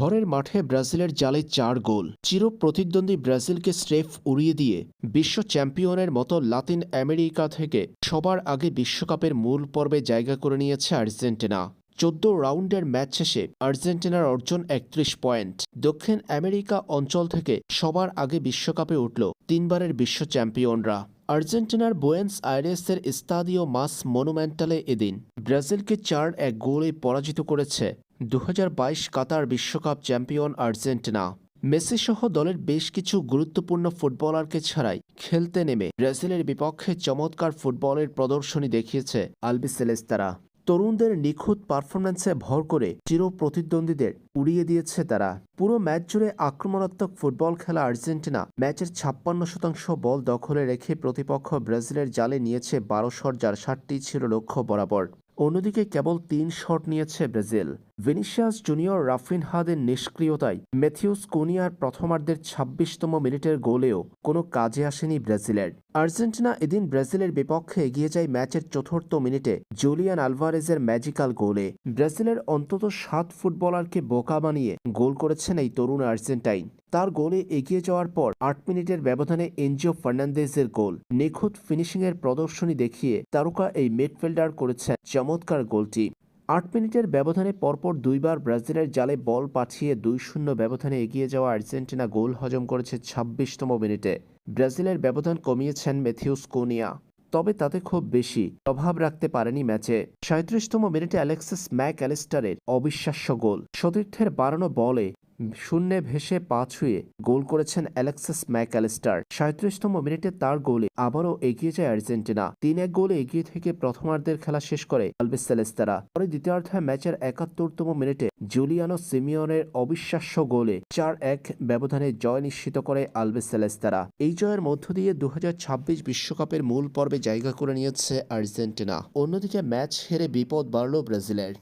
ঘরের মাঠে ব্রাজিলের জালে চার গোল। চির প্রতিদ্বন্দ্বী ব্রাজিলকে স্রেফ উড়িয়ে দিয়ে বিশ্ব চ্যাম্পিয়নের মতো লাতিন আমেরিকা থেকে সবার আগে বিশ্বকাপের মূল পর্বে জায়গা করে নিয়েছে আর্জেন্টিনা। চোদ্দ রাউন্ডের ম্যাচ শেষে আর্জেন্টিনার অর্জন একত্রিশ পয়েন্ট। দক্ষিণ আমেরিকা অঞ্চল থেকে সবার আগে বিশ্বকাপে উঠল তিনবারের বিশ্ব চ্যাম্পিয়নরা। আর্জেন্টিনার বোয়েন্স আইরেসের স্তাদিও মাস মনুমেন্টালে এদিন। ব্রাজিলকে চার এক গোলে পরাজিত করেছে দু হাজার বাইশ কাতার বিশ্বকাপ চ্যাম্পিয়ন আর্জেন্টিনা। মেসি সহ দলের বেশ কিছু গুরুত্বপূর্ণ ফুটবলারকে ছাড়াই খেলতে নেমে ব্রাজিলের বিপক্ষে চমৎকার ফুটবলের প্রদর্শনী দেখিয়েছে আলবিসেলেস্তারা তরুণদের নিখুঁত পারফরম্যান্সে ভর করে চির প্রতিদ্বন্দ্বীদের উড়িয়ে দিয়েছে তারা। পুরো ম্যাচ জুড়ে আক্রমণাত্মক ফুটবল খেলা আর্জেন্টিনা ম্যাচের ছাপ্পান্ন শতাংশ বল দখলে রেখে প্রতিপক্ষ ব্রাজিলের জালে নিয়েছে বারো শট, যার ষাটটি ছিল লক্ষ্য বরাবর। অন্যদিকে কেবল তিন শট নিয়েছে ব্রাজিল। ভিনিসিয়াস জুনিয়র রাফিনহাদের নিষ্ক্রিয়তায় ম্যাথিউস কোনিয়ার প্রথমার্ধের ছাব্বিশতম মিনিটের গোলেও কোনো কাজে আসেনি ব্রাজিলের। আর্জেন্টিনা এদিন ব্রাজিলের বিপক্ষে এগিয়ে যায় ম্যাচের চতুর্থ মিনিটে জুলিয়ান আলভারেজের ম্যাজিক্যাল গোলে। ব্রাজিলের অন্তত সাত ফুটবলারকে বোকা বানিয়ে গোল করেছেন এই তরুণ আর্জেন্টাইন। তার গোলে এগিয়ে যাওয়ার পর আট মিনিটের ব্যবধানে এনজিও ফার্নান্দেজের গোল। নিখুঁত ফিনিশিংয়ের প্রদর্শনী দেখিয়ে তারকা এই মিডফিল্ডার করেছেন চমৎকার গোলটি। আট মিনিটের ব্যবধানে পরপর দুইবার ব্রাজিলের জালে বল পাঠিয়ে দুই শূন্য ব্যবধানে এগিয়ে যাওয়া আর্জেন্টিনা গোল হজম করেছে ছাব্বিশতম মিনিটে। ব্রাজিলের ব্যবধান কমিয়েছেন মেথিউস কোনিয়া। তবে তাতে খুব বেশি প্রভাব রাখতে পারেনি ম্যাচে। সাঁত্রিশতম মিনিটে অ্যালেক্সিস ম্যাক অ্যালিস্টারের অবিশ্বাস্য গোল। সতীর্থের বাড়ানো বলে শূন্যে ভেসে পা ছুঁয়ে গোল করেছেন অ্যালেক্সিস ম্যাক অ্যালিস্টার সাঁত্রিশতম মিনিটে তার গোলে আবারও এগিয়ে যায় আর্জেন্টিনা। তিন এক গোলে এগিয়ে থেকে প্রথমার্ধের খেলা শেষ করে আলবিস সেলেস্তারা। পরে দ্বিতীয়ার্ধে ম্যাচের একাত্তরতম মিনিটে জুলিয়ানো সিমিয়নের অবিশ্বাস্য গোলে চার এক ব্যবধানে জয় নিশ্চিত করে আলবিস সেলেস্তারা। এই জয়ের মধ্য দিয়ে দু বিশ্বকাপের মূল পর্বে জায়গা করে নিয়েছে আর্জেন্টিনা। অন্যদিকে ম্যাচ হেরে বিপদ বাড়ল ব্রাজিলের।